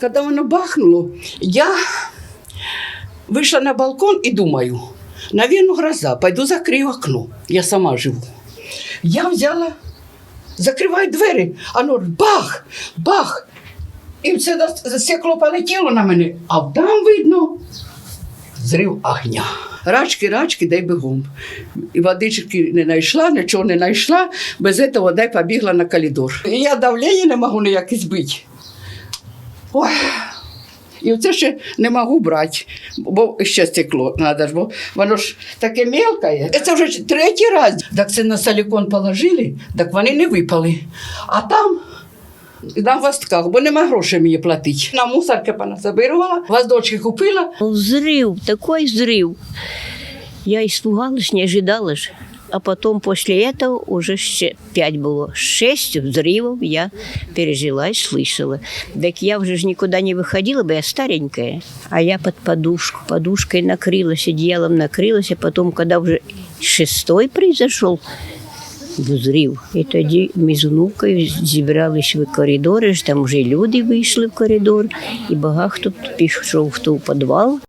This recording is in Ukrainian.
Когда воно бахнуло, я вышла на балкон и думаю, наверное, гроза, пойду закрию окно. Я сама живу. Я взяла, закриваю двері, ну бах, бах. І на- стекло полетіло на мене, а там видно зрив огня. Рачки, рачки, дай бігом. І водички не знайшла, нічого не знайшла, без цього дай побігла на коридор. І я давлення не можу ніяке збити. Ой. І оце ще не можу брати, бо ще стекло треба ж, бо воно ж таке мелке. Це вже третій раз. Так це на силикон положили, так вони не випали. А там на гвоздках, бо нема грошей мені платити. На мусорки понасобирувала, гвоздочки купила, Взрыв, такой взрыв. Я испугалась, не ожидала же А потом после этого уже ще- пять было. Шесть взрывов я пережила и слышала. Так я уже ж никуда не выходила, бы я старенькая. А я под подушку, подушкой накрылась, одеялом накрылась. А потом, когда уже шестой произошел, взрив. І тоді ми з внукою зібрались в коридори, ж там вже люди вийшли в коридор, і багато хто пішов хто в підвал.